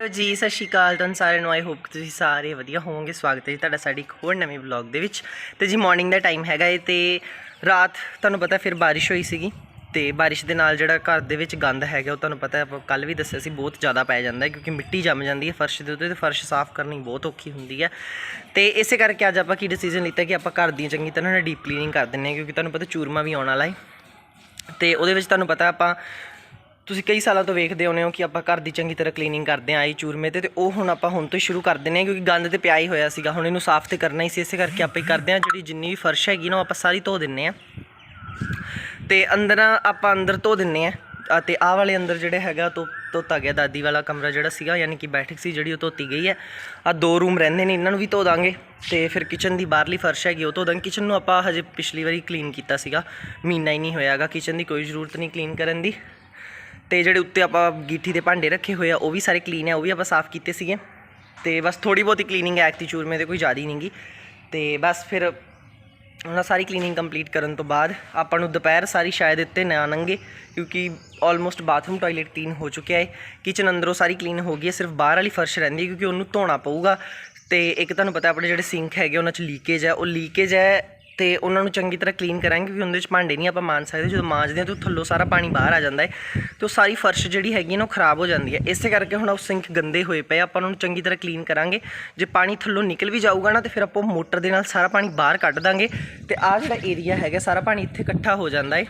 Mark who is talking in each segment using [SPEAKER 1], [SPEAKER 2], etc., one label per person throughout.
[SPEAKER 1] ਜੀ, ਸਤਿ ਸ਼੍ਰੀ ਅਕਾਲ ਤੁਹਾਨੂੰ ਸਾਰਿਆਂ ਨੂੰ। ਆਈ ਹੋਪ ਕਿ ਤੁਸੀਂ ਸਾਰੇ ਵਧੀਆ ਹੋਵੋਗੇ। ਸਵਾਗਤ ਹੈ ਜੀ ਤੁਹਾਡਾ ਸਾਡੀ ਇੱਕ ਹੋਰ ਨਵੇਂ ਵਲੌਗ ਦੇ ਵਿੱਚ। ਤੇ ਜੀ ਮਾਰਨਿੰਗ ਦਾ ਟਾਈਮ ਹੈਗਾ ਏ ਤੇ ਰਾਤ ਤੁਹਾਨੂੰ ਪਤਾ ਫਿਰ ਬਾਰਿਸ਼ ਹੋਈ ਸੀਗੀ ਤੇ ਬਾਰਿਸ਼ ਦੇ ਨਾਲ ਜਿਹੜਾ ਘਰ ਦੇ ਵਿੱਚ ਗੰਦ ਹੈਗਾ, ਉਹ ਤੁਹਾਨੂੰ ਪਤਾ ਆਪਾਂ ਕੱਲ ਵੀ ਦੱਸਿਆ ਸੀ, ਬਹੁਤ ਜ਼ਿਆਦਾ ਪੈ ਜਾਂਦਾ ਹੈ ਕਿਉਂਕਿ ਮਿੱਟੀ ਜੰਮ ਜਾਂਦੀ ਹੈ ਫਰਸ਼ ਦੇ ਉੱਤੇ ਤੇ ਫਰਸ਼ ਸਾਫ਼ ਕਰਨੀ ਬਹੁਤ ਔਖੀ ਹੁੰਦੀ ਹੈ। ਤੇ ਇਸੇ ਕਰਕੇ ਅੱਜ ਆਪਾਂ ਕੀ ਡਿਸੀਜਨ ਲਿੱਤਾ ਕਿ ਆਪਾਂ ਘਰ ਦੀ ਚੰਗੀ ਤਰ੍ਹਾਂ ਨਾਲ ਡੀਪ ਕਲੀਨਿੰਗ ਕਰ ਦਿੰਨੇ ਹਾਂ ਕਿਉਂਕਿ ਤੁਹਾਨੂੰ ਪਤਾ ਚੂਰਮਾ ਵੀ ਆਉਣ ਵਾਲਾ ਹੈ। ਤੇ ਉਹਦੇ ਵਿੱਚ ਤੁਹਾਨੂੰ ਪਤਾ ਆਪਾਂ ਤੁਸੀਂ ਕਈ ਸਾਲਾਂ ਤੋਂ ਵੇਖਦੇ ਹੋਣੇ ਹੋ ਕਿ ਆਪਾਂ ਘਰ ਦੀ ਚੰਗੀ ਤਰ੍ਹਾਂ ਕਲੀਨਿੰਗ ਕਰਦੇ ਆਂ ਆਈ ਚੂਰਮੇ ਤੇ ਤੇ ਉਹ ਹੁਣ ਆਪਾਂ ਹੁਣ ਤੋਂ ਹੀ ਸ਼ੁਰੂ ਕਰ ਦਿੰਨੇ ਹਾਂ ਕਿਉਂਕਿ ਗੰਦ ਤੇ ਪਿਆ ਹੀ ਹੋਇਆ ਸੀਗਾ। ਹੁਣ ਇਹਨੂੰ ਸਾਫ਼ ਤੇ ਕਰਨਾ ਹੀ ਸੀ, ਇਸੇ ਕਰਕੇ ਆਪਾਂ ਹੀ ਕਰਦੇ ਆਂ ਜਿਹੜੀ ਜਿੰਨੀ ਵੀ ਫਰਸ਼ ਹੈਗੀ ਨਾ, ਉਹ ਆਪਾਂ ਸਾਰੀ ਧੋ ਦਿੰਨੇ ਆ ਤੇ ਅੰਦਰ ਆਪਾਂ ਅੰਦਰ ਧੋ ਦਿੰਨੇ ਆ ਅਤੇ ਆਹ ਵਾਲੇ ਅੰਦਰ ਜਿਹੜੇ ਹੈਗਾ ਧੋ, ਧੋਤਾ ਗਿਆ। ਦਾਦੀ ਵਾਲਾ ਕਮਰਾ ਜਿਹੜਾ ਸੀਗਾ, ਯਾਨੀ ਕਿ ਬੈਠਕ ਸੀ, ਜਿਹੜੀ ਉਹ ਧੋਤੀ ਗਈ ਹੈ। ਆ ਦੋ ਰੂਮ ਰਹਿੰਦੇ ਨੇ, ਇਹਨਾਂ ਨੂੰ ਵੀ ਧੋ ਦਾਂਗੇ। ਤੇ ਫਿਰ ਕਿਚਨ ਦੀ ਬਾਹਰਲੀ ਫਰਸ਼ ਹੈਗੀ, ਉਹ ਧੋ ਦਾਂਗੇ। ਕਿਚਨ ਨੂੰ ਆਪਾਂ ਹਜੇ ਪਿਛਲੀ ਵਾਰੀ ਕਲੀਨ ਕੀਤਾ ਸੀਗਾ। ਮਹੀਨਾ ਹੀ ਨਹੀਂ ਹੋਇਆਗਾ ਕਿਚਨ ਦੀ ਕੋਈ ਜ਼ਰੂਰਤ ਨਹੀਂ ਕਲੀਨ ਕਰਨ ਦੀ। ਤੇ ਜਿਹੜੇ ਉੱਤੇ ਆਪਾਂ ਗੀਠੀ ਦੇ ਭਾਂਡੇ ਰੱਖੇ ਹੋਏ ਆ, ਉਹ ਵੀ ਸਾਰੇ ਕਲੀਨ ਆ, ਉਹ ਵੀ ਆਪਾਂ ਸਾਫ਼ ਕੀਤੇ ਸੀਗੇ। ਤੇ ਬਸ ਥੋੜੀ ਬਹੁਤੀ ਕਲੀਨਿੰਗ ਹੈ ਐਕਤੀ ਚੂਰਮੇ ਤੇ ਕੋਈ ਜ਼ਿਆਦਾ ਹੀ ਨਹੀਂਗੀ ਤੇ ਬਸ ਫਿਰ ਉਹਨਾਂ ਸਾਰੀ ਕਲੀਨਿੰਗ ਕੰਪਲੀਟ ਕਰਨ ਤੋਂ ਬਾਅਦ ਆਪਾਂ ਨੂੰ ਦੁਪਹਿਰ ਸਾਰੀ ਸ਼ਾਇਦ ਇੱਥੇ ਨਾ ਲੰਘੇ, ਕਿਉਂਕਿ ਆਲਮੋਸਟ ਬਾਥਰੂਮ ਟਾਇਲਟ ਕਲੀਨ ਹੋ ਚੁੱਕਿਆ ਹੈ ਕਿਚਨ ਅੰਦਰੋਂ ਸਾਰੀ ਕਲੀਨ ਹੋ ਗਈ ਹੈ ਸਿਰਫ ਬਾਹਰ ਵਾਲੀ ਫਰਸ਼ ਰਹਿੰਦੀ ਹੈ ਕਿਉਂਕਿ ਉਹਨੂੰ ਧੋਣਾ ਪਊਗਾ। ਤੇ ਇੱਕ ਤੁਹਾਨੂੰ ਪਤਾ, ਆਪਣੇ ਜਿਹੜੇ ਸਿੰਕ ਹੈਗੇ ਉਹਨਾਂ 'ਚ ਲੀਕੇਜ ਹੈ ਉਹ ਲੀਕੇਜ ਹੈ ਤੇ ਉਹਨਾਂ ਨੂੰ ਚੰਗੀ ਤਰ੍ਹਾਂ ਕਲੀਨ ਕਰਾਂਗੇ ਕਿਉਂਕਿ ਉਹਦੇ 'ਚ ਭਾਂਡੇ ਨਹੀਂ ਆਪਾਂ ਮਾਂਜ ਸਕਦੇ। ਜਦੋਂ ਮਾਂਜਦੇ ਹਾਂ ਤਾਂ ਉਹ ਥੱਲੋਂ ਸਾਰਾ ਪਾਣੀ ਬਾਹਰ ਆ ਜਾਂਦਾ ਹੈ ਤੇ ਉਹ ਸਾਰੀ ਫਰਸ਼ ਜਿਹੜੀ ਹੈਗੀ ਨਾ ਉਹ ਖਰਾਬ ਹੋ ਜਾਂਦੀ ਹੈ। ਇਸੇ ਕਰਕੇ ਹੁਣ ਉਹ ਸਿੰਕ ਗੰਦੇ ਹੋਏ ਪਏ ਆਪਾਂ ਉਹਨਾਂ ਨੂੰ ਚੰਗੀ ਤਰ੍ਹਾਂ ਕਲੀਨ ਕਰਾਂਗੇ। ਜੇ ਪਾਣੀ ਥੱਲੋਂ ਨਿਕਲ ਵੀ ਜਾਊਗਾ ਨਾ ਤੇ ਫਿਰ ਆਪਾਂ ਮੋਟਰ ਦੇ ਨਾਲ ਸਾਰਾ ਪਾਣੀ ਬਾਹਰ ਕੱਢ ਦਾਂਗੇ ਤੇ ਆਹ ਜਿਹੜਾ ਏਰੀਆ ਹੈਗਾ ਸਾਰਾ ਪਾਣੀ ਇੱਥੇ ਇਕੱਠਾ ਹੋ ਜਾਂਦਾ ਹੈ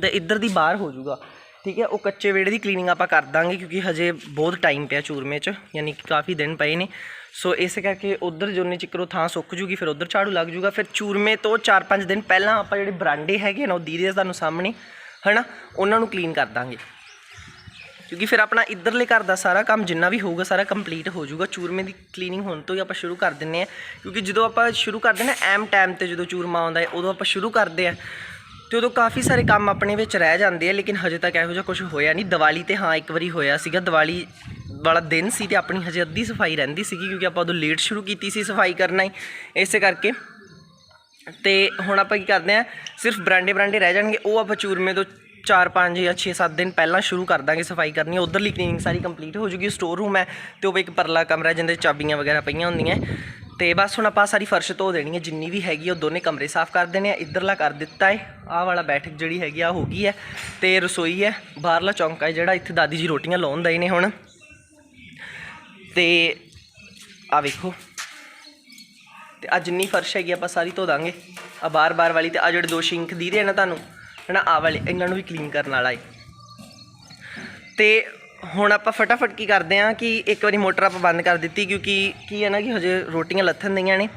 [SPEAKER 1] ਤੇ ਇੱਧਰ ਦੀ ਬਾਹਰ ਹੋ ਜਾਊਗਾ। ਠੀਕ ਹੈ, ਉਹ ਕੱਚੇ ਵਿਹੜੇ ਦੀ ਕਲੀਨਿੰਗ ਆਪਾਂ ਕਰ ਦਾਂਗੇ ਕਿਉਂਕਿ ਹਜੇ ਬਹੁਤ ਟਾਈਮ ਪਿਆ ਚੂਰਮੇ 'ਚ, ਯਾਨੀ ਕਿ ਕਾਫੀ ਦਿਨ ਪਏ ਨੇ। ਸੋ ਇਸ ਕਰਕੇ ਉਧਰ ਜੋਨੇ ਚਿਕਰੋ ਥਾਂ ਸੁੱਕ ਜੂਗੀ, ਫਿਰ ਉਧਰ ਝਾੜੂ ਲੱਗ ਜੂਗਾ। ਫਿਰ ਚੂਰਮੇ ਤੋਂ 4-5 ਦਿਨ ਪਹਿਲਾਂ ਆਪਾਂ ਜਿਹੜੇ ਬਰਾਂਡੇ ਹੈਗੇ ਨਾ, ਉਹ ਦੀਦੇ ਤੁਹਾਨੂੰ ਸਾਹਮਣੇ, ਹਨਾ? ਉਹਨਾਂ ਨੂੰ ਕਲੀਨ ਕਰ ਦਾਂਗੇ। ਕਿਉਂਕਿ ਫਿਰ ਆਪਣਾ ਇੱਧਰਲੇ ਘਰ ਦਾ ਸਾਰਾ ਕੰਮ ਜਿੰਨਾ ਵੀ ਹੋਊਗਾ, ਸਾਰਾ ਕੰਪਲੀਟ ਹੋ ਜਾਊਗਾ ਚੂਰਮੇ ਦੀ ਕਲੀਨਿੰਗ ਹੁਣ ਤੋਂ ਹੀ ਆਪਾਂ ਸ਼ੁਰੂ ਕਰ ਦਿੰਨੇ ਆ। ਕਿਉਂਕਿ ਜਦੋਂ ਆਪਾਂ ਸ਼ੁਰੂ ਕਰਦੇ ਨਾ ਐਮ ਟਾਈਮ ਤੇ ਜਦੋਂ ਚੂਰਮਾ ਆਉਂਦਾ ਹੈ, ਉਦੋਂ ਆਪਾਂ ਸ਼ੁਰੂ ਕਰਦੇ ਆ। ਤੇ ਉਦੋਂ ਕਾਫੀ ਸਾਰੇ ਕੰਮ ਆਪਣੇ ਵਿੱਚ ਰਹਿ ਜਾਂਦੇ ਆ, ਲੇਕਿਨ ਹਜੇ ਤੱਕ ਇਹੋ ਜਿਹਾ ਕੁਝ ਹੋਇਆ ਨਹੀਂ। ਦੀਵਾਲੀ ਤੇ ਹਾਂ, ਇੱਕ ਵਾਰੀ ਹੋਇਆ ਸੀਗਾ। ਦੀਵਾਲੀ ਵਾਲਾ ਦਿਨ ਸੀ ਤੇ ਆਪਣੀ ਹਜੇ ਅੱਧੀ ਸਫ਼ਾਈ ਰਹਿੰਦੀ ਸੀਗੀ, ਕਿਉਂਕਿ ਆਪਾਂ ਉਦੋਂ ਲੇਟ ਸ਼ੁਰੂ ਕੀਤੀ ਸੀ ਸਫ਼ਾਈ ਕਰਨਾ ਹੀ, ਇਸੇ ਕਰਕੇ। ਤੇ ਹੁਣ ਆਪਾਂ ਕੀ ਕਰਦੇ ਆ, ਸਿਰਫ ਬਰਾਂਡੇ ਬਰਾਂਡੇ ਰਹਿ ਜਾਣਗੇ, ਉਹ ਆਪਾਂ ਚੂਰਮੇ ਤੋਂ 4 5 ਜਾਂ 6 7 ਦਿਨ ਪਹਿਲਾਂ ਸ਼ੁਰੂ ਕਰ ਦਾਂਗੇ ਸਫ਼ਾਈ ਕਰਨੀ। ਉਧਰਲੀ ਕਲੀਨਿੰਗ ਸਾਰੀ ਕੰਪਲੀਟ ਹੋ ਜੂਗੀ ਸਟੋਰ ਰੂਮ ਹੈ ਤੇ ਉਹ ਇੱਕ ਪਰਲਾ ਕਮਰਾ ਜਿਹਦੇ ਚਾਬੀਆਂ ਵਗੈਰਾ ਪਈਆਂ ਹੁੰਦੀਆਂ। ਤੇ ਬਸ ਹੁਣ ਆਪਾਂ ਸਾਰੀ ਫਰਸ਼ ਧੋ ਦੇਣੀ ਹੈ, ਜਿੰਨੀ ਵੀ ਹੈਗੀ ਉਹ ਦੋਨੇ ਕਮਰੇ ਸਾਫ਼ ਕਰ ਦੇਣੇ ਆ, ਇੱਧਰਲਾ ਕਰ ਦਿੱਤਾ ਹੈ ਆਹ ਵਾਲਾ ਬੈਠਕ ਜਿਹੜੀ ਹੈਗੀ ਆ ਹੋ ਗਈ ਹੈ ਤੇ ਰਸੋਈ ਹੈ, ਬਾਹਰਲਾ ਚੌਂਕਾ ਹੈ ਜਿਹੜਾ, ਇੱਥੇ ਦਾਦੀ ਜੀ ਰੋਟੀਆਂ ਲਾਉਣ ਦਏ ਨੇ ਹੁਣ। ਤੇ ਆ ਵੇਖੋ, ਤੇ ਆ ਜਿੰਨੀ ਫਰਸ਼ ਹੈਗੀ ਆਪਾਂ ਸਾਰੀ ਧੋ ਦਾਂਗੇ। ਆ ਬਾਰ-ਬਾਰ ਵਾਲੀ ਤੇ ਆ ਜਿਹੜੇ ਦੋ ਸ਼ਿੰਕ ਦੀ ਦੇ ਨਾ ਤੁਹਾਨੂੰ, ਹਨਾ ਆ ਵਾਲੇ, ਇਹਨਾਂ ਨੂੰ ਵੀ ਕਲੀਨ ਕਰਨ ਵਾਲਾ ਹੈ ਤੇ ਹੁਣ ਆਪਾਂ ਫਟਾਫਟ ਕੀ ਕਰਦੇ ਆ ਕਿ ਇੱਕ ਵਾਰੀ ਮੋਟਰ ਆਪਾਂ ਬੰਦ ਕਰ ਦਿੱਤੀ ਕਿਉਂਕਿ ਕੀ ਹੈ ਨਾ ਕਿ ਹਜੇ ਰੋਟੀਆਂ ਲੱਥਣ ਦਈਆਂ ਨੇ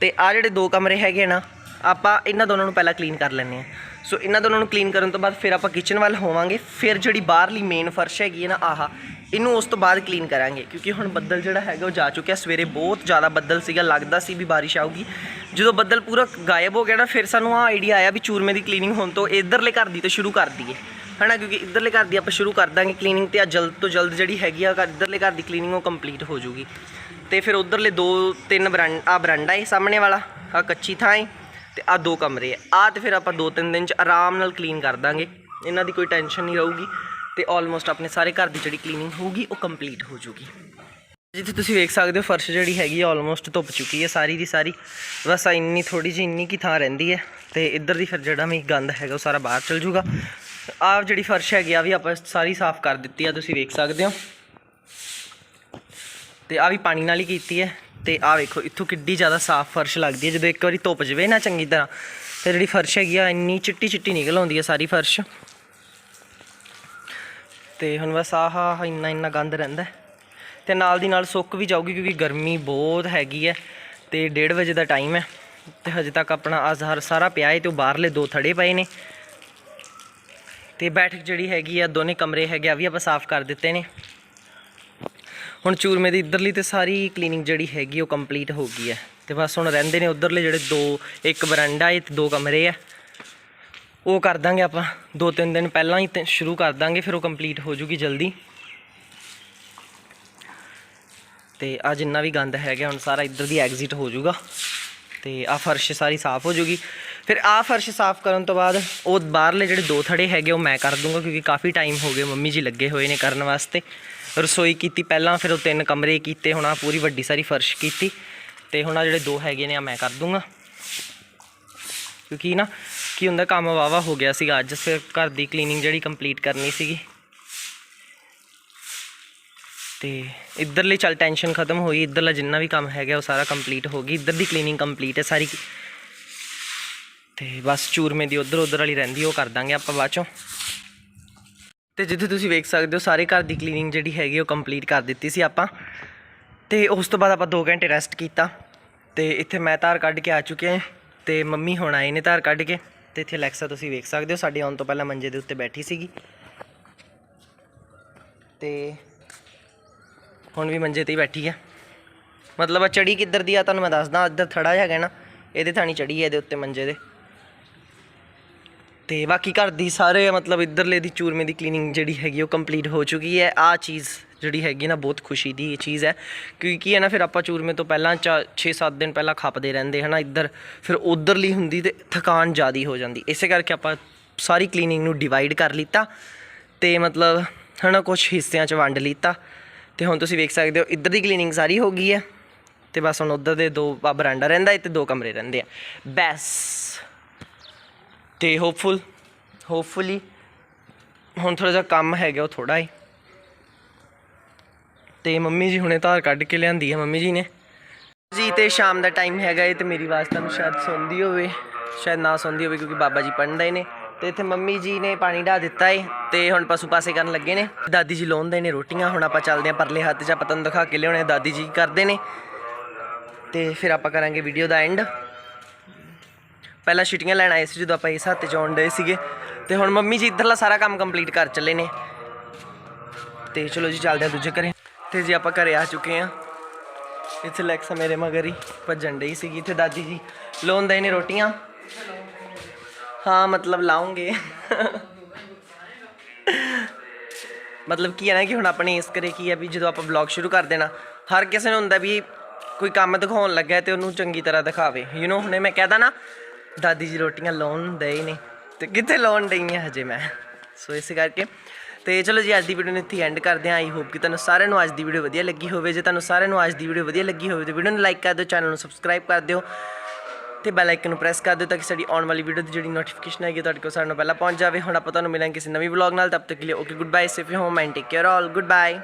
[SPEAKER 1] ਤੇ ਆ ਜਿਹੜੇ ਦੋ ਕਮਰੇ ਹੈਗੇ ਨਾ, ਆਪਾਂ ਇਹਨਾਂ ਦੋਨਾਂ ਨੂੰ ਪਹਿਲਾਂ ਕਲੀਨ ਕਰ ਲੈਂਦੇ ਆ ਸੋ ਇਹਨਾਂ ਦੋਨਾਂ ਨੂੰ ਕਲੀਨ ਕਰਨ ਤੋਂ ਬਾਅਦ ਫਿਰ ਆਪਾਂ ਕਿਚਨ ਵੱਲ ਹੋਵਾਂਗੇ, ਫਿਰ ਜਿਹੜੀ ਬਾਹਰਲੀ ਮੇਨ ਫਰਸ਼ ਹੈਗੀ ਹੈ ਨਾ ਆਹਾ, ਇਹਨੂੰ ਉਸ ਤੋਂ ਬਾਅਦ ਕਲੀਨ ਕਰਾਂਗੇ ਕਿਉਂਕਿ ਹੁਣ ਬੱਦਲ ਜਿਹੜਾ ਹੈਗਾ ਉਹ ਜਾ ਚੁੱਕਿਆ, ਸਵੇਰੇ ਬਹੁਤ ਜ਼ਿਆਦਾ ਬੱਦਲ ਸੀਗਾ, ਲੱਗਦਾ ਸੀ ਵੀ ਬਾਰਿਸ਼ ਆਊਗੀ। ਜਦੋਂ ਬੱਦਲ ਪੂਰਾ ਗਾਇਬ ਹੋ ਗਿਆ ਨਾ, ਫਿਰ ਸਾਨੂੰ ਆ ਆਈਡੀਆ ਆਇਆ ਵੀ ਚੂਰਮੇ ਦੀ ਕਲੀਨਿੰਗ ਹੋਣ ਤੋਂ ਇਧਰਲੇ ਘਰ ਦੀ ਤਾਂ ਸ਼ੁਰੂ ਕਰ ਦਈਏ। ਹਨਾ, ਕਿਉਂਕਿ ਇਧਰਲੇ ਘਰ ਦੀ ਆਪਾਂ ਸ਼ੁਰੂ ਕਰ ਦਾਂਗੇ ਕਲੀਨਿੰਗ ਤੇ ਆ ਜਲਦ ਤੋਂ ਜਲਦ ਜਿਹੜੀ ਹੈਗੀ ਆ ਘਰ- ਇਧਰਲੇ ਘਰ ਦੀ ਕਲੀਨਿੰਗ ਉਹ ਕੰਪਲੀਟ ਹੋ ਜਾਊਗੀ ਤੇ ਫਿਰ ਉਧਰਲੇ ਦੋ ਤਿੰਨ ਬਰਾਂਡ ਆ ਬਰਾਂਡਾ ਹੈ ਸਾਹਮਣੇ ਵਾਲਾ ਆ ਕੱਚੀ ਥਾਂ ਹੈ ਤੇ ਆ ਦੋ ਕਮਰੇ ਆ ਆ ਤੇ ਫਿਰ ਆਪਾਂ ਦੋ ਤਿੰਨ ਦਿਨ ਚ ਆਰਾਮ ਨਾਲ ਕਲੀਨ ਕਰ ਦਾਂਗੇ। ਇਹਨਾਂ ਦੀ ਕੋਈ ਟੈਨਸ਼ਨ ਨਹੀਂ ਰਹੂਗੀ ਤੇ ਆਲਮੋਸਟ ਆਪਣੇ ਸਾਰੇ ਘਰ ਦੀ ਜਿਹੜੀ ਕਲੀਨਿੰਗ ਹੋਊਗੀ, ਉਹ ਕੰਪਲੀਟ ਹੋ ਜਾਊਗੀ ਜਿੱਥੇ ਤੁਸੀਂ ਵੇਖ ਸਕਦੇ ਹੋ, ਫਰਸ਼ ਜਿਹੜੀ ਹੈਗੀ ਆ ਆਲਮੋਸਟ ਧੁੱਪ ਚੁੱਕੀ ਹੈ ਸਾਰੀ ਦੀ ਸਾਰੀ। ਬਸ ਆਹ ਇੰਨੀ ਥੋੜੀ ਜਿਹੀ ਇੰਨੀ ਕੀ ਥਾਂ ਰਹਿੰਦੀ ਹੈ ਤੇ ਇੱਧਰ ਦੀ ਫਿਰ ਜਿਹੜਾ ਵੀ ਗੰਦ ਹੈਗਾ, ਉਹ ਸਾਰਾ ਬਾਹਰ ਚਲ ਜੂਗਾ। ਆਹ ਜਿਹੜੀ ਫਰਸ਼ ਹੈਗੀ ਆ ਵੀ ਆਪਾਂ ਸਾਰੀ ਸਾਫ਼ ਕਰ ਦਿੱਤੀ ਆ, ਤੁਸੀਂ ਵੇਖ ਸਕਦੇ ਹੋ। ਤੇ ਆ ਵੀ ਪਾਣੀ ਨਾਲ ਹੀ ਕੀਤੀ ਹੈ। ਤੇ ਆ ਵੇਖੋ, ਇੱਥੋਂ ਕਿੱਡੀ ਜ਼ਿਆਦਾ ਸਾਫ਼ ਫਰਸ਼ ਲੱਗਦੀ ਹੈ। ਜਦੋਂ ਇੱਕ ਵਾਰੀ ਧੁੱਪ ਜਵੇ ਨਾ ਚੰਗੀ ਤਰ੍ਹਾਂ, ਤੇ ਜਿਹੜੀ ਫਰਸ਼ ਹੈਗੀ ਆ, ਇੰਨੀ ਚਿੱਟੀ ਚਿੱਟੀ ਨਿਕਲ ਆਉਂਦੀ ਹੈ ਸਾਰੀ ਫਰਸ਼। ਤੇ ਹੁਣ ਬਸ ਆਹ ਇੰਨਾ ਇੰਨਾ ਗੰਦ ਰਹਿੰਦਾ ਹੈ। ਤੇ ਨਾਲ ਦੀ ਨਾਲ ਸੁੱਕ ਵੀ ਜਾਊਗੀ, ਕਿਉਂਕਿ ਗਰਮੀ ਬਹੁਤ ਹੈਗੀ ਹੈ। ਤੇ 1:30 ਵਜੇ ਦਾ ਟਾਈਮ ਹੈ। ਤੇ ਹਜੇ ਤੱਕ ਆਪਣਾ ਆਜ਼ਹਰ ਸਾਰਾ ਪਿਆ ਹੈ ਤੇ ਉਹ ਬਾਹਰਲੇ ਦੋ ਥੜੇ ਪਏ ਨੇ। ਤੇ ਬੈਠਕ ਜਿਹੜੀ ਹੈਗੀ ਆ, ਦੋਨੇ ਕਮਰੇ ਹੈਗੇ ਆ ਵੀ ਆਪਾਂ ਸਾਫ਼ ਕਰ ਦਿੱਤੇ ਨੇ। ਹੁਣ ਚੂਰਮੇ ਦੀ ਇੱਧਰਲੀ ਤੇ ਸਾਰੀ ਕਲੀਨਿੰਗ ਜਿਹੜੀ ਹੈਗੀ, ਉਹ ਕੰਪਲੀਟ ਹੋ ਗਈ ਹੈ। ਤੇ ਬਸ ਹੁਣ ਰਹਿੰਦੇ ਨੇ ਉਧਰਲੇ ਜਿਹੜੇ ਦੋ, ਇੱਕ ਬਰਾਂਡਾ ਹੈ ਤੇ ਦੋ ਕਮਰੇ ਆ। ਉਹ ਕਰ ਦਾਂਗੇ ਆਪਾਂ। ਦੋ ਤਿੰਨ ਦਿਨ ਪਹਿਲਾਂ ਹੀ ਸ਼ੁਰੂ ਕਰ ਦਾਂਗੇ, ਫਿਰ ਉਹ ਕੰਪਲੀਟ ਹੋ ਜੂਗੀ ਜਲਦੀ। ਤੇ ਆ ਜਿੰਨਾ ਵੀ ਗੰਦ ਹੈਗਾ, ਹੁਣ ਸਾਰਾ ਇੱਧਰ ਦੀ ਐਗਜ਼ਿਟ ਹੋ ਜਾਊਗਾ ਤੇ ਆ ਫਰਸ਼ ਸਾਰੀ ਸਾਫ਼ ਹੋ ਜੂਗੀ। ਫਿਰ ਆ ਫਰਸ਼ ਸਾਫ਼ ਕਰਨ ਤੋਂ ਬਾਅਦ ਉਹ ਬਾਹਰਲੇ ਜਿਹੜੇ ਦੋ ਥੜੇ ਹੈਗੇ ਉਹ ਮੈਂ ਕਰ ਦੂੰਗਾ ਕਿਉਂਕਿ ਕਾਫੀ ਟਾਈਮ ਹੋ ਗਿਆ ਮੰਮੀ ਜੀ ਲੱਗੇ ਹੋਏ ਨੇ ਕਰਨ ਵਾਸਤੇ। ਰਸੋਈ ਕੀਤੀ ਪਹਿਲਾਂ, ਫਿਰ ਉਹ ਤਿੰਨ ਕਮਰੇ ਕੀਤੇ, ਹੁਣ ਆ ਪੂਰੀ ਵੱਡੀ ਸਾਰੀ ਫਰਸ਼ ਕੀਤੀ ਤੇ ਹੁਣ ਆ ਜਿਹੜੇ ਦੋ ਹੈਗੇ ਨੇ ਆ ਮੈਂ ਕਰ ਦੂੰਗਾ। ਕਿਉਂਕਿ ਨਾ ਕੀ ਹੁੰਦਾ, ਕੰਮ ਵਾਵਾ ਹੋ ਗਿਆ ਸੀਗਾ ਅੱਜ, ਫਿਰ ਘਰ ਦੀ ਕਲੀਨਿੰਗ ਜਿਹੜੀ ਕੰਪਲੀਟ ਕਰਨੀ ਸੀਗੀ। ਤੇ ਇੱਧਰਲੀ ਚੱਲ ਟੈਨਸ਼ਨ ਖਤਮ ਹੋਈ, ਇੱਧਰਲਾ ਜਿੰਨਾ ਵੀ ਕੰਮ ਹੈਗਾ ਉਹ ਸਾਰਾ ਕੰਪਲੀਟ ਹੋ ਗਈ, ਇੱਧਰ ਦੀ ਕਲੀਨਿੰਗ ਕੰਪਲੀਟ ਹੈ ਸਾਰੀ। ਤੇ ਬਸ ਚੂਰਮੇ ਦੀ ਉਧਰ ਉਧਰ ਵਾਲੀ ਰਹਿੰਦੀ, ਉਹ ਕਰ ਦਾਂਗੇ ਆਪਾਂ ਬਾਅਦ ਚੋਂ। ਤੇ ਜਿੱਥੇ ਤੁਸੀਂ ਵੇਖ ਸਕਦੇ ਹੋ, ਸਾਰੇ ਘਰ ਦੀ ਕਲੀਨਿੰਗ ਜਿਹੜੀ ਹੈਗੀ, ਉਹ ਕੰਪਲੀਟ ਕਰ ਦਿੱਤੀ ਸੀ ਆਪਾਂ। ਤੇ ਉਸ ਤੋਂ ਬਾਅਦ ਆਪਾਂ 2 ਘੰਟੇ ਰੈਸਟ ਕੀਤਾ। ਤੇ ਇੱਥੇ ਮੈਂ ਧਾਰ ਕੱਢ ਕੇ ਆ ਚੁੱਕੇ ਹਾਂ। ਤੇ ਮੰਮੀ ਹੁਣ ਆਏ ਨੇ ਧਾਰ ਕੱਢ ਕੇ। ਤੇ ਇੱਥੇ ਅਲੈਕਸਾ ਤੁਸੀਂ ਵੇਖ ਸਕਦੇ ਹੋ, ਸਾਡੇ ਆਉਣ ਤੋਂ ਪਹਿਲਾਂ ਮੰਜੇ ਦੇ ਉੱਤੇ ਬੈਠੀ ਸੀਗੀ। ਤੇ ਹੁਣ ਵੀ ਮੰਜੇ ਤੇ ਹੀ ਬੈਠੀ ਆ। ਮਤਲਬ ਆ ਚੜੀ ਕਿੱਧਰ ਦੀ ਆ, ਤੁਹਾਨੂੰ ਮੈਂ ਦੱਸਦਾ, ਇੱਧਰ ਥੜਾ ਹੈਗਾ ਨਾ, ਇਹਦੇ ਥਾਣੀ ਚੜੀ ਹੈ ਇਹਦੇ ਉੱਤੇ ਮੰਜੇ ਦੇ। ਤੇ ਬਾਕੀ ਘਰ ਦੀ ਸਾਰੇ ਮਤਲਬ ਇੱਧਰਲੇ ਦੀ ਚੂਰਮੇ ਦੀ ਕਲੀਨਿੰਗ ਜਿਹੜੀ ਹੈਗੀ ਉਹ ਕੰਪਲੀਟ ਹੋ ਚੁੱਕੀ ਹੈ। ਆ ਚੀਜ਼ ਜਿਹੜੀ ਹੈਗੀ ਨਾ, ਬਹੁਤ ਖੁਸ਼ੀ ਦੀ ਇਹ ਚੀਜ਼ ਹੈ। ਕਿਉਂਕਿ ਹੈ ਨਾ ਫਿਰ ਆਪਾਂ ਚੂਰਮੇ ਤੋਂ ਪਹਿਲਾਂ 6-7 ਦਿਨ ਪਹਿਲਾਂ ਖੱਪਦੇ ਰਹਿੰਦੇ, ਹਨਾ, ਇੱਧਰ। ਫਿਰ ਉਧਰਲੀ ਹੁੰਦੀ ਤੇ ਥਕਾਨ ਜ਼ਿਆਦੀ ਹੋ ਜਾਂਦੀ। ਇਸੇ ਕਰਕੇ ਆਪਾਂ ਸਾਰੀ ਕਲੀਨਿੰਗ ਨੂੰ ਡਿਵਾਈਡ ਕਰ ਲਿੱਤਾ ਤੇ ਮਤਲਬ, ਹਨਾ ਕੁਝ ਹਿੱਸਿਆਂ 'ਚ ਵੰਡ ਲਿੱਤਾ। ਤੇ ਹੁਣ ਤੁਸੀਂ ਵੇਖ ਸਕਦੇ ਹੋ, ਇੱਧਰ ਦੀ ਕਲੀਨਿੰਗ ਸਾਰੀ ਹੋ ਗਈ ਹੈ। ਤੇ ਬਸ ਹੁਣ ਉਧਰ ਦੇ ਦੋ ਆ ਬਰਾਂਡਾ ਰਹਿੰਦਾ ਹੈ ਤੇ ਦੋ ਕਮਰੇ ਰਹਿੰਦੇ ਆ। ਬੈਸ। ਤੇ ਹੋਪਫੁਲ ਹੋਪਫੁਲੀ ਹੁਣ ਥੋੜਾ ਜਿਹਾ ਕੰਮ ਹੈਗਾ ਉਹ ਥੋੜਾ ਹੀ। ਤੇ ਮੰਮੀ ਜੀ ਹੁਣੇ ਧਾਰ ਕੱਢ ਕੇ ਲਿਆਂਦੀ ਹੈ ਮੰਮੀ ਜੀ ਨੇ। ਜੀ ਤੇ ਸ਼ਾਮ ਦਾ ਟਾਈਮ ਹੈਗਾ ਇਹ ਤੇ ਮੇਰੀ ਆਵਾਜ਼ ਤੁਹਾਨੂੰ ਸ਼ਾਇਦ ਸੁਣਦੀ ਹੋਵੇ, ਸ਼ਾਇਦ ਨਾ ਸੁਣਦੀ ਹੋਵੇ ਕਿਉਂਕਿ ਬਾਬਾ ਜੀ ਪੜ੍ਹਨ ਡਏ ਨੇ। ਤੇ ਇੱਥੇ ਮੰਮੀ ਜੀ ਨੇ ਪਾਣੀ ਢਾ ਦਿੱਤਾ ਏ ਤੇ ਹੁਣ ਪਸ਼ੂ ਪਾਸੇ ਕਰਨ ਲੱਗੇ ਨੇ। ਦਾਦੀ ਜੀ ਲਾਉਂਦੇ ਨੇ ਰੋਟੀਆਂ, ਹੁਣ ਆਪਾਂ ਚੱਲਦੇ ਆਂ ਪਰਲੇ ਹੱਥ 'ਚ, ਆਪਾਂ ਤੁਹਾਨੂੰ ਦਿਖਾ ਕੇ ਲਿਆਉਣੇ ਆ, ਦਾਦੀ ਜੀ ਕਰਦੇ ਨੇ। ਤੇ ਫਿਰ ਆਪਾਂ ਕਰਾਂਗੇ ਵੀਡੀਓ ਦਾ ਐਂਡ ਪਹਿਲਾਂ ਛੁੱਟੀਆਂ ਲੈਣ ਆਏ ਸੀ ਜਦੋਂ ਆਪਾਂ ਇਸ ਹੱਥ 'ਚ ਆਉਣ ਡਏ ਸੀਗੇ। ਤੇ ਹੁਣ ਮੰਮੀ ਜੀ ਇੱਧਰਲਾ ਸਾਰਾ ਕੰਮ ਕੰਪਲੀਟ ਕਰ ਚੱਲੇ ਨੇ। ਤੇ ਚਲੋ ਜੀ, ਚੱਲਦੇ ਆ ਦੂਜੇ ਘਰੇ। ਤੇ ਜੀ ਆਪਾਂ ਘਰੇ ਆ ਚੁੱਕੇ ਆ ਇੱਥੇ ਲੈਕਸਾ ਮੇਰੇ ਮਗਰ ਹੀ ਭੱਜਣ ਡਈ ਸੀਗੀ। ਇੱਥੇ ਦਾਦੀ ਜੀ ਲਾਉਂਦੇ ਨੇ ਰੋਟੀਆਂ। ਹਾਂ, ਮਤਲਬ ਲਾਉਂਗੇ। ਮਤਲਬ ਕੀ ਹੈ ਨਾ ਕਿ ਹੁਣ ਆਪਣੇ ਇਸ ਕਰੇ ਕੀ ਹੈ ਵੀ ਜਦੋਂ ਆਪਾਂ ਵਲੌਗ ਸ਼ੁਰੂ ਕਰ ਦੇਣਾ, ਹਰ ਕਿਸੇ ਨੂੰ ਹੁੰਦਾ ਵੀ ਕੋਈ ਕੰਮ ਦਿਖਾਉਣ ਲੱਗਾ ਤੇ ਉਹਨੂੰ ਚੰਗੀ ਤਰ੍ਹਾਂ ਦਿਖਾਵੇ। ਯੂ نو ਹੁਣੇ ਮੈਂ ਕਹਦਾ ਨਾ ਦਾਦੀ ਜੀ ਰੋਟੀਆਂ ਲਾਉਣ ਦੇ ਹੀ ਨਹੀਂ। ਤੇ ਕਿੱਥੇ ਲਾਉਣ ਡਈਆਂ ਹਜੇ ਮੈਂ? ਸੋ ਇਸੇ ਕਰਕੇ। ਤੇ ਚਲੋ ਜੀ, ਅੱਜ ਦੀ ਵੀਡੀਓ ਨੂੰ ਇੱਥੇ ਐਂਡ ਕਰਦੇ ਹਾਂ। ਆਈ ਹੋਪ ਕਿ ਤੁਹਾਨੂੰ ਸਾਰਿਆਂ ਨੂੰ ਅੱਜ ਦੀ ਵੀਡੀਓ ਵਧੀਆ ਲੱਗੀ ਹੋਵੇ। ਜੇ ਤੁਹਾਨੂੰ ਸਾਰਿਆਂ ਨੂੰ ਅੱਜ ਦੀ ਵੀਡੀਓ ਵਧੀਆ ਲੱਗੀ ਹੋਵੇ, ਤਾਂ ਵੀਡੀਓ ਨੂੰ ਲਾਈਕ ਕਰ ਦਿਓ ਚੈਨਲ ਨੂੰ ਸਬਸਕ੍ਰਾਈਬ ਕਰ ਦਿਓ। ਤੇ ਬੈਲ ਆਈਕਨ ਨੂੰ ਪ੍ਰੈਸ ਕਰ ਦਿਓ ਤਾਂ ਕਿ ਸਾਡੀ ਆਉਣ ਵਾਲੀ ਵੀਡੀਓ ਦੀ ਜਿਹੜੀ ਨੋਟੀਫਿਕੇਸ਼ਨ ਹੈਗੀ ਤੁਹਾਡੇ ਕੋਲ ਸਾਰਿਆਂ ਨੂੰ ਪਹਿਲਾਂ ਪਹੁੰਚ ਜਾਵੇ। ਹੁਣ ਆਪਾਂ ਤੁਹਾਨੂੰ ਮਿਲਾਂਗੇ ਕਿਸੇ ਨਵੀਂ ਵਲੌਗ ਨਾਲ। ਤਬ ਤੱਕ ਲਈ okay good bye safe home and take care all good bye